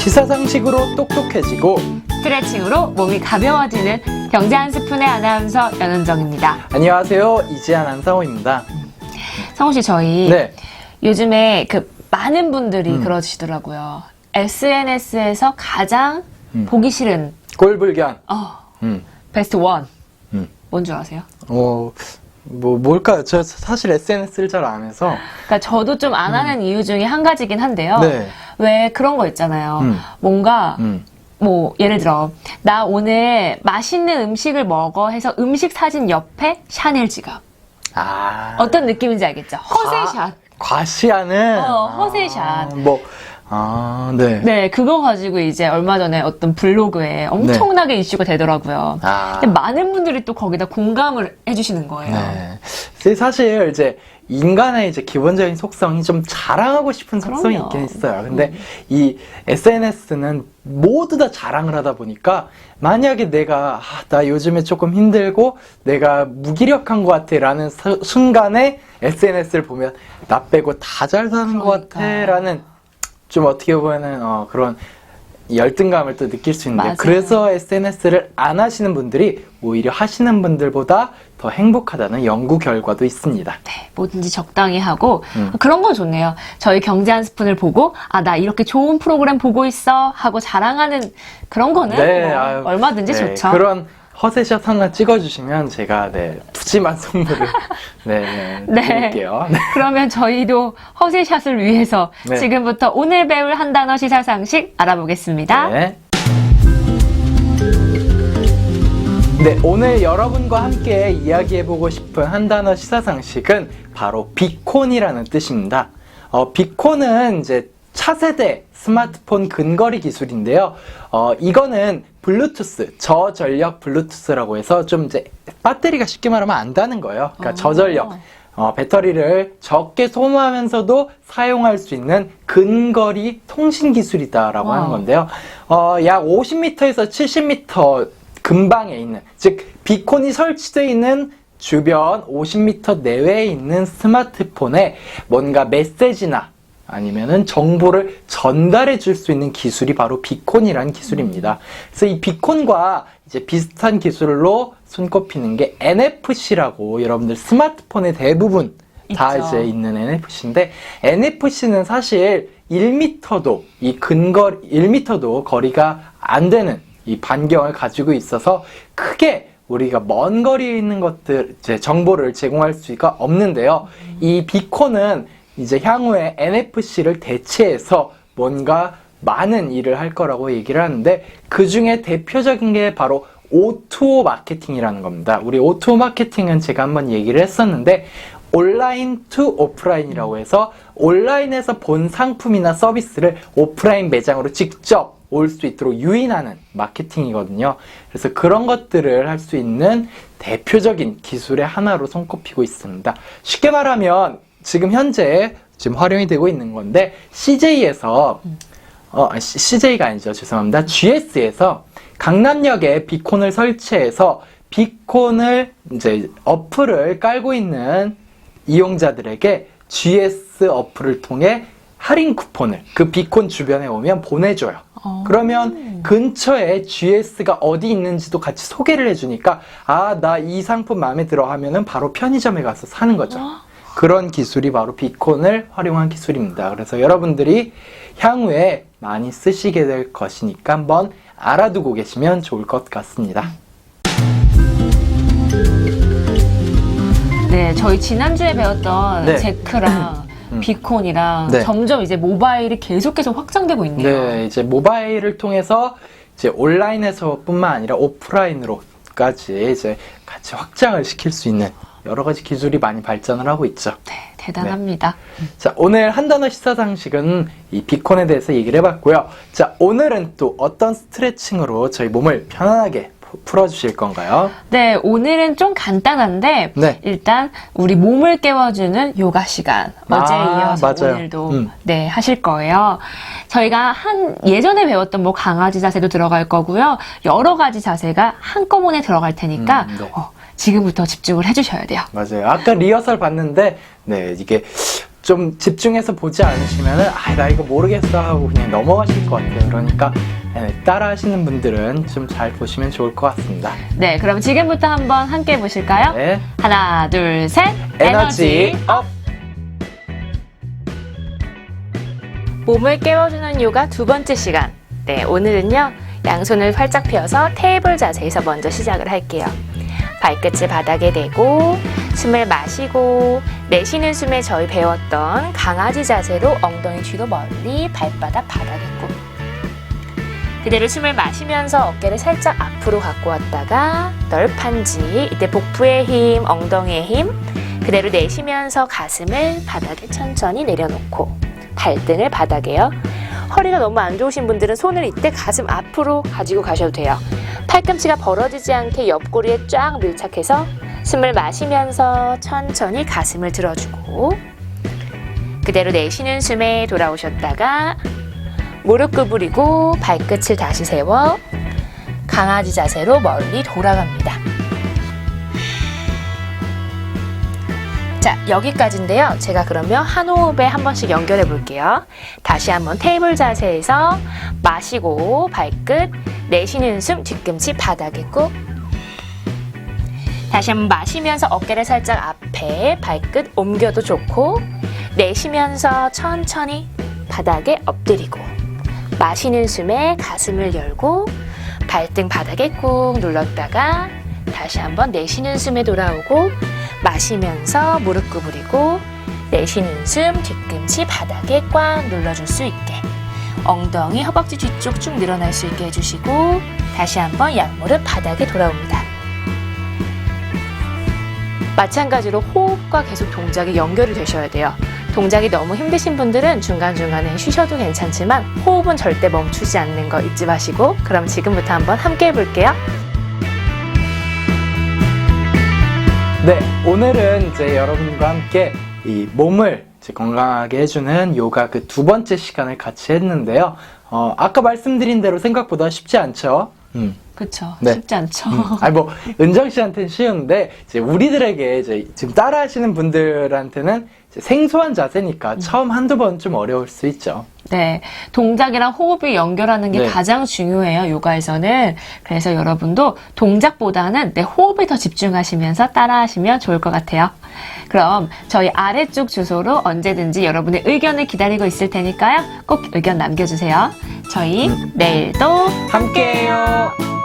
시사상식으로 똑똑해지고 스트레칭으로 몸이 가벼워지는 경제 한 스푼의 아나운서 연은정입니다. 안녕하세요 이지한 안상호입니다. 성우 씨 저희 네, 요즘에 그 많은 분들이 음. 그러시더라고요. SNS에서 가장 음. 보기 싫은 꼴불견. 어, 음, 베스트 원. 음. 뭔 줄 아세요? 어, 뭐 뭘까요? 저 사실 SNS를 잘 안 해서. 그러니까 저도 좀 안 하는 이유 중에 한 가지긴 한데요. 음. 네. 왜 그런 거 있잖아요. 음. 뭔가 음, 뭐 예를 들어 나 오늘 맛있는 음식을 먹어 해서 음식 사진 옆에 샤넬 지갑. 아, 어떤 느낌인지 알겠죠? 허세샷. 과시하는. 어, 허세샷. 아, 뭐, 아, 네. 네, 그거 가지고 이제 얼마 전에 어떤 블로그에 엄청나게 이슈가 되더라고요. 네. 아. 근데 많은 분들이 또 거기다 공감을 해주시는 거예요. 네. 사실 이제 인간의 이제 기본적인 속성이 좀 자랑하고 싶은 속성이 그럼요. 있긴 있어요. 근데 이 SNS는 모두 다 자랑을 하다 보니까 만약에 내가 아, 나 요즘에 조금 힘들고 내가 무기력한 것 같아라는 수- 순간에 SNS를 보면 나 빼고 다 잘 사는 것 그러니까. 같아라는 좀 어떻게 보면은 어, 그런 열등감을 또 느낄 수 있는데 맞아요. 그래서 SNS를 안 하시는 분들이 오히려 하시는 분들보다 더 행복하다는 연구 결과도 있습니다. 네, 뭐든지 적당히 하고 음. 그런 건 좋네요. 저희 경제 한 스푼을 보고 아 나 이렇게 좋은 프로그램 보고 있어 하고 자랑하는 그런 거는 뭐 네, 아유, 얼마든지 네, 좋죠. 그런 허세샷 하나 찍어주시면 제가 네, 푸짐한 선물을 네, 네, 네. 드릴게요. 네. 그러면 저희도 허세샷을 위해서 네. 지금부터 오늘 배울 한 단어 시사 상식 알아보겠습니다. 네. 네, 오늘 여러분과 함께 이야기해보고 싶은 한 단어 시사상식은 바로 비콘이라는 뜻입니다. 어, 비콘은 이제 차세대 스마트폰 근거리 기술인데요. 어, 이거는 블루투스, 저전력 블루투스라고 해서 좀 이제 배터리가 쉽게 말하면 안 다는 거예요. 그러니까 어. 저전력. 어, 배터리를 적게 소모하면서도 사용할 수 있는 근거리 통신 기술이다라고 와. 하는 건데요. 어, 약 50m에서 70m 근방에 있는, 즉, 비콘이 설치되어 있는 주변 50m 내외에 있는 스마트폰에 뭔가 메시지나 아니면은 정보를 전달해 줄 수 있는 기술이 바로 비콘이라는 기술입니다. 그래서 이 비콘과 이제 비슷한 기술로 손꼽히는 게 NFC라고 여러분들 스마트폰의 대부분 다 있죠. 이제 있는 NFC인데 NFC는 사실 1m도 이 근거 1m도 거리가 안 되는 이 반경을 가지고 있어서 크게 우리가 먼 거리에 있는 것들 이제 정보를 제공할 수가 없는데요. 이 비콘은 이제 향후에 NFC를 대체해서 뭔가 많은 일을 할 거라고 얘기를 하는데 그 중에 대표적인 게 바로 O2O 마케팅이라는 겁니다. 우리 O2O 마케팅은 제가 한번 얘기를 했었는데 온라인 투 오프라인이라고 해서 온라인에서 본 상품이나 서비스를 오프라인 매장으로 직접 올 수 있도록 유인하는 마케팅이거든요. 그래서 그런 것들을 할 수 있는 대표적인 기술의 하나로 손꼽히고 있습니다. 쉽게 말하면 지금 현재 지금 활용이 되고 있는 건데 CJ에서 어, CJ가 아니죠. 죄송합니다. GS에서 강남역에 비콘을 설치해서 비콘을 이제 어플을 깔고 있는 이용자들에게 GS 어플을 통해 할인 쿠폰을 그 비콘 주변에 오면 보내줘요. 어. 그러면 근처에 GS가 어디 있는지도 같이 소개를 해주니까 아, 나 이 상품 마음에 들어 하면은 바로 편의점에 가서 사는 거죠. 그런 기술이 바로 비콘을 활용한 기술입니다. 그래서 여러분들이 향후에 많이 쓰시게 될 것이니까 한번 알아두고 계시면 좋을 것 같습니다. 네, 저희 지난주에 배웠던 네. 제크랑 음. 비콘이랑 네. 점점 이제 모바일이 계속해서 확장되고 있네요. 네, 이제 모바일을 통해서 이제 온라인에서뿐만 아니라 오프라인으로 까지 이제 같이 확장을 시킬 수 있는 여러 가지 기술이 많이 발전을 하고 있죠. 네, 대단합니다. 자, 오늘 한 단어 시사 상식은 이 비콘에 대해서 얘기를 해봤고요. 자, 오늘은 또 어떤 스트레칭으로 저희 몸을 편안하게 푸- 풀어주실 건가요? 네, 오늘은 좀 간단한데 네. 일단 우리 몸을 깨워주는 요가 시간 어제 아, 이어서 맞아요. 오늘도 음. 네 하실 거예요. 저희가 한 예전에 배웠던 뭐 강아지 자세도 들어갈 거고요. 여러 가지 자세가 한꺼번에 들어갈 테니까 음, 네. 어, 지금부터 집중을 해주셔야 돼요. 맞아요. 아까 리허설 봤는데, 네, 이게 좀 집중해서 보지 않으시면은 아, 나 이거 모르겠어 하고 그냥 넘어가실 것 같아요. 그러니까 예, 따라 하시는 분들은 좀 잘 보시면 좋을 것 같습니다. 네, 그럼 지금부터 한번 함께 보실까요? 네. 하나, 둘, 셋. 에너지 업! 몸을 깨워주는 요가 두 번째 시간. 네, 오늘은요, 양손을 활짝 펴서 테이블 자세에서 먼저 시작을 할게요. 발끝을 바닥에 대고, 숨을 마시고, 내쉬는 숨에 저희 배웠던 강아지 자세로 엉덩이 뒤로 멀리 발바닥 바닥에 꾹. 그대로 숨을 마시면서 어깨를 살짝 앞으로 갖고 왔다가 널판지, 이때 복부의 힘, 엉덩이의 힘, 그대로 내쉬면서 가슴을 바닥에 천천히 내려놓고 발등을 바닥에요. 허리가 너무 안 좋으신 분들은 손을 이때 가슴 앞으로 가지고 가셔도 돼요. 팔꿈치가 벌어지지 않게 옆구리에 쫙 밀착해서 숨을 마시면서 천천히 가슴을 들어주고 그대로 내쉬는 숨에 돌아오셨다가 무릎 구부리고 발끝을 다시 세워 강아지 자세로 멀리 돌아갑니다. 자, 여기까지인데요. 제가 그러면 한 호흡에 한 번씩 연결해 볼게요. 다시 한번 테이블 자세에서 마시고 발끝, 내쉬는 숨 뒤꿈치 바닥에 꾹. 다시 한번 마시면서 어깨를 살짝 앞에 발끝 옮겨도 좋고 내쉬면서 천천히 바닥에 엎드리고 마시는 숨에 가슴을 열고 발등 바닥에 꾹 눌렀다가 다시 한번 내쉬는 숨에 돌아오고 마시면서 무릎 구부리고 내쉬는 숨 뒤꿈치 바닥에 꽉 눌러줄 수 있게 엉덩이 허벅지 뒤쪽 쭉 늘어날 수 있게 해주시고 다시 한번 양무릎 바닥에 돌아옵니다. 마찬가지로 호흡과 계속 동작이 연결이 되셔야 돼요. 동작이 너무 힘드신 분들은 중간중간에 쉬셔도 괜찮지만 호흡은 절대 멈추지 않는 거 잊지 마시고 그럼 지금부터 한번 함께 해볼게요. 네, 오늘은 이제 여러분과 함께 이 몸을 건강하게 해주는 요가 그 두 번째 시간을 같이 했는데요. 어, 아까 말씀드린 대로 생각보다 쉽지 않죠? 음. 그쵸. 네. 쉽지 않죠. 음. 아니 뭐 은정 씨한테는 쉬운데 이제 우리들에게 이제 지금 따라하시는 분들한테는 생소한 자세니까 처음 한두 번 좀 어려울 수 있죠. 네. 동작이랑 호흡을 연결하는 게 네. 가장 중요해요, 요가에서는. 그래서 여러분도 동작보다는 내 호흡에 더 집중하시면서 따라하시면 좋을 것 같아요. 그럼 저희 아래쪽 주소로 언제든지 여러분의 의견을 기다리고 있을 테니까요. 꼭 의견 남겨주세요. 저희 내일 또 함께해요.